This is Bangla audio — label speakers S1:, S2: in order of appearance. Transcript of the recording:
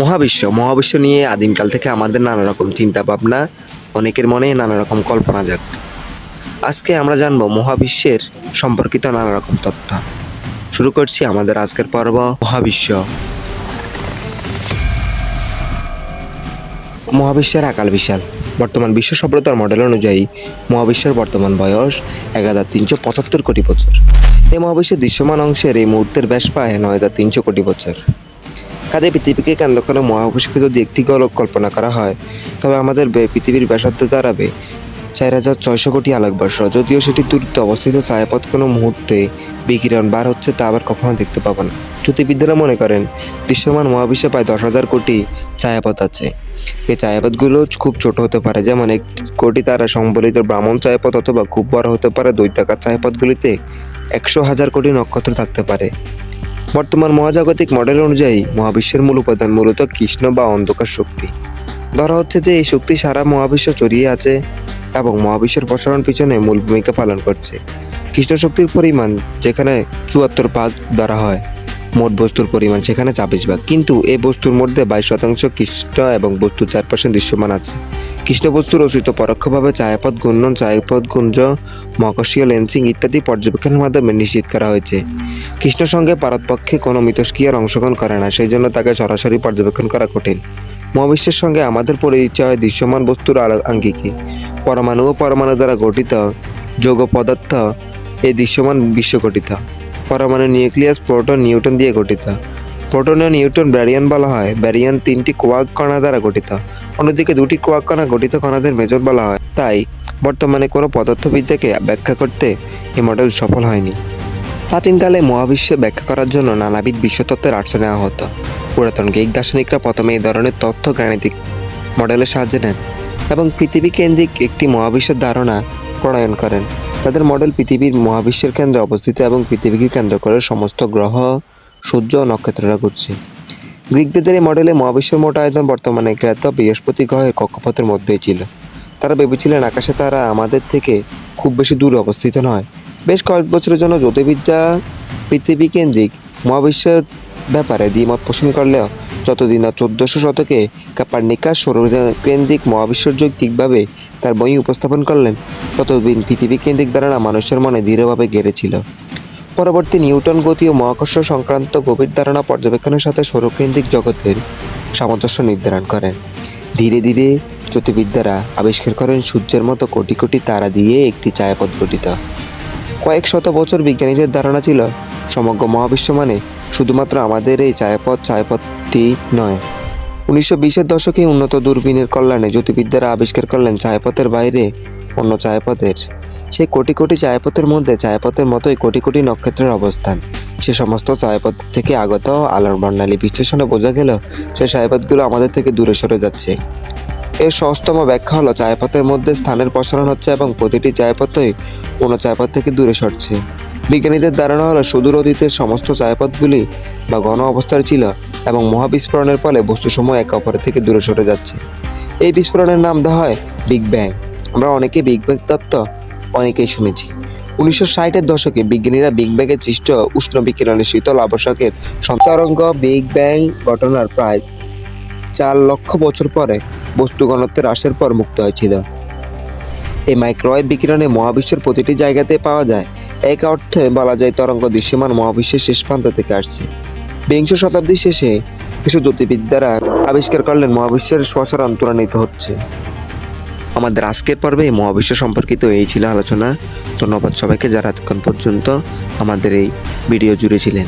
S1: মহাবিশ্ব মহাবিশ্ব নিয়ে আদিমকাল থেকে আমাদের নানা রকম চিন্তা ভাবনা, অনেকের মনে নানা রকম কল্পনা জাগত আজকে আমরা জানব মহাবিশ্বের সম্পর্কিত নানা রকম তথ্য। শুরু করছি আমাদের আজকের পর্ব মহাবিশ্ব। মহাবিশ্বের আকাল বিশাল। বর্তমান বিশ্ব সভ্যতার মডেল অনুযায়ী মহাবিশ্বের বর্তমান বয়স এক হাজার তিনশো পঁচাত্তর কোটি বছর। এই মহাবিশ্বের দৃশ্যমান অংশের এই মুহূর্তের ব্যাস পায় নয় হাজার তিনশো কোটি বছর। কাজে পৃথিবীকে কেন্দ্র করে মহাবিশ্বকে যদি একটি গোলক কল্পনা করা হয়, তবে আমাদের পৃথিবীর ব্যাসার্ধ দাঁড়াবে চার হাজার ছয়শো কোটি আলোকবর্ষ যদিও সেটি দূরত্বে অবস্থিত, ছায়াপথ কোনো মুহূর্তে বিকিরণ বার হচ্ছে তা আবার কখনো দেখতে পাবো না। জ্যোতির্বিদরা মনে করেন, দৃশ্যমান মহাবিশ্বে প্রায় দশ হাজার কোটি ছায়াপথ আছে। এই ছায়াপথগুলো খুব ছোট হতে পারে, যেমন এক কোটি তারা সম্বলিত ব্রাহ্মণ ছায়াপথ অথবা খুব বড় হতে পারে দৈত্যাকার ছায়াপথগুলিতে একশো হাজার কোটি নক্ষত্র থাকতে পারে। বর্তমান মহাজাগতিক মডেল অনুযায়ী মহাবিশ্বের মূল উপাদান মূলত কৃষ্ণ বা অন্ধকার শক্তি। ধরা হচ্ছে যে এই শক্তি সারা মহাবিশ্ব ছড়িয়ে আছে এবং মহাবিশ্বের প্রসারণ পিছনে মূল ভূমিকা পালন করছে। কৃষ্ণ শক্তির পরিমাণ যেখানে চুয়াত্তর ভাগ ধরা হয়, মোট বস্তুর পরিমাণ সেখানে ছাব্বিশ ভাগ। কিন্তু এই বস্তুর মধ্যে বাইশ শতাংশ কৃষ্ণ এবং বস্তুর চার পার্সেন্ট দৃশ্যমান আছে। কৃষ্ণ বস্তুর অস্তিত্ব পরোক্ষভাবে ছায়াপথ ঘূর্ণন ছায়াপথ, গুঞ্জ মহাকর্ষীয় লেন্সিং ইত্যাদি পর্যবেক্ষণের মাধ্যমে নিশ্চিত করা হয়েছে। কৃষ্ণ সঙ্গে পারতপক্ষে কোনো মিতস্ক্রিয়ার অংশগ্রহণ করে না, সেই জন্য তাকে সরাসরি পর্যবেক্ষণ করা কঠিন। মহাবিশ্বের সঙ্গে আমাদের পরিচয় হয় দৃশ্যমান বস্তুর আঙ্গিকে। পরমাণু ও পরমাণু দ্বারা গঠিত যৌগ পদার্থ এই দৃশ্যমান বিশ্ব গঠিত। পরমাণু নিউক্লিয়াস, প্রোটন, নিউটন দিয়ে গঠিত। প্রোটন ও নিউটন ব্যারিয়ান বলা হয়। ব্যারিয়ান তিনটি কোয়াক কণা দ্বারা গঠিত। অন্যদিকে দুটি কোয়াক কণা গঠিত কণাদের মেজর বলা হয়। তাই বর্তমানে কোনো পদার্থবিদ্যাকে ব্যাখ্যা করতে এই মডেল সফল হয়নি। প্রাচীনকালে মহাবিশ্বে ব্যাখ্যা করার জন্য নানাবিধ বিশ্বতত্ত্বের আশ্রয় নেওয়া হতো। পুরাতন গ্রিক দার্শনিকরা প্রথমে এই ধরনের তথ্য গাণিতিক মডেলের সাহায্যে নেন এবং পৃথিবী কেন্দ্রিক একটি মহাবিশ্বের ধারণা প্রণয়ন করেন। তাদের মডেল পৃথিবীর মহাবিশ্বের কেন্দ্রে অবস্থিত এবং পৃথিবীকে কেন্দ্র করে সমস্ত গ্রহ সূর্য ও নক্ষত্ররা ঘুরছে। গ্রিকদের এই মডেলে মহাবিশ্বের মোট আয়তন বর্তমানে জ্ঞাত বৃহস্পতি গ্রহের কক্ষপথের মধ্যেই ছিল। তারা ভেবেছিলেন আকাশে তারা আমাদের থেকে খুব বেশি দূরে অবস্থিত নয়। বেশ কয়েক বছরের জন্য জ্যোতির্বিদ্যা পৃথিবী কেন্দ্রিক মহাবিশ্বের ব্যাপারে দ্বিমত পোষণ করলেও যতদিন না চোদ্দশো শতকে কাপার্নিকাস সৌর কেন্দ্রিক মহাবিশ্বের যৌক্তিকভাবে তার বই উপস্থাপন করলেন, ততদিন পৃথিবী কেন্দ্রিক ধারণা মানুষের মনে দৃঢ়ভাবে গেড়েছিল। পরবর্তী নিউটন গতি ও মহাকর্ষ সংক্রান্ত গভীর ধারণা পর্যবেক্ষণের সাথে সৌরকেন্দ্রিক জগতের সামঞ্জস্য নির্ধারণ করেন। ধীরে ধীরে জ্যোতির্বিদ্যারা আবিষ্কার করেন সূর্যের মতো কোটি কোটি তারা দিয়ে একটি ছায়াপথ গঠিত। কয়েক শত বছর বিজ্ঞানীদের ধারণা ছিল, সমগ্র মহাবিশ্ব মানে শুধুমাত্র আমাদের এই ছায়াপথ, ছায়াপথটি নয়। উনিশশো বিশের দশকে উন্নত দূরবীনের কল্যাণে জ্যোতির্বিদ্যারা আবিষ্কার করলেন ছায়াপথের বাইরে অন্য ছায়াপথের সেই কোটি কোটি ছায়াপথের মধ্যে ছায়াপথের মতোই কোটি কোটি নক্ষত্রের অবস্থান। সে সমস্ত ছায়াপথ থেকে আগত আলোর বর্ণালী বিশ্লেষণে বোঝা গেল সেই ছায়াপথগুলো আমাদের থেকে দূরে সরে যাচ্ছে। এর সহজতম ব্যাখ্যা হলো ছায়াপথের মধ্যে স্থানের প্রসারণ হচ্ছে এবং প্রতিটি ছায়াপথই কোনো ছায়াপথ থেকে দূরে সরছে। বিজ্ঞানীদের ধারণা হলো, সুদূর অতীতের সমস্ত ছায়াপথগুলি বা ঘন অবস্থার ছিল এবং মহাবিস্ফোরণের ফলে বস্তুসমূহ একে অপরের থেকে দূরে সরে যাচ্ছে। এই বিস্ফোরণের নাম দেওয়া হয় বিগ ব্যাং। আমরা অনেকে বিগ ব্যাং তত্ত্ব অনেকেই শুনেছি। উনিশশো ষাটের দশকে বিজ্ঞানীরা বিগ ব্যাংয়ের সৃষ্ট উষ্ণ বিকিরণের শীতল আবশ্যকের সন্তরঙ্গ বিগ ব্যাং ঘটনার প্রায় চার লক্ষ বছর পরে বস্তু ঘনত্বের হ্রাসের পর মুক্ত হয়েছিল। এই মাইক্রোওয়েভ বিকিরণে মহাবিশ্বের প্রতিটি জায়গাতে পাওয়া যায়। এক অর্থে বলা যায় তরঙ্গ দৃশ্যমান মহাবিশ্বের শেষ প্রান্ত থেকে আসছে। বিংশ শতাব্দীর শেষে কিছু জ্যোতির্বিদ্যারা আবিষ্কার করলেন মহাবিশ্বের প্রসারণ ত্বরান্বিত হচ্ছে। আমাদের আজকের পর্বে এই মহাবিশ্ব সম্পর্কিত এই ছিল আলোচনা। ধন্যবাদ সবাইকে যারা এতক্ষণ পর্যন্ত আমাদের এই ভিডিও জুড়ে ছিলেন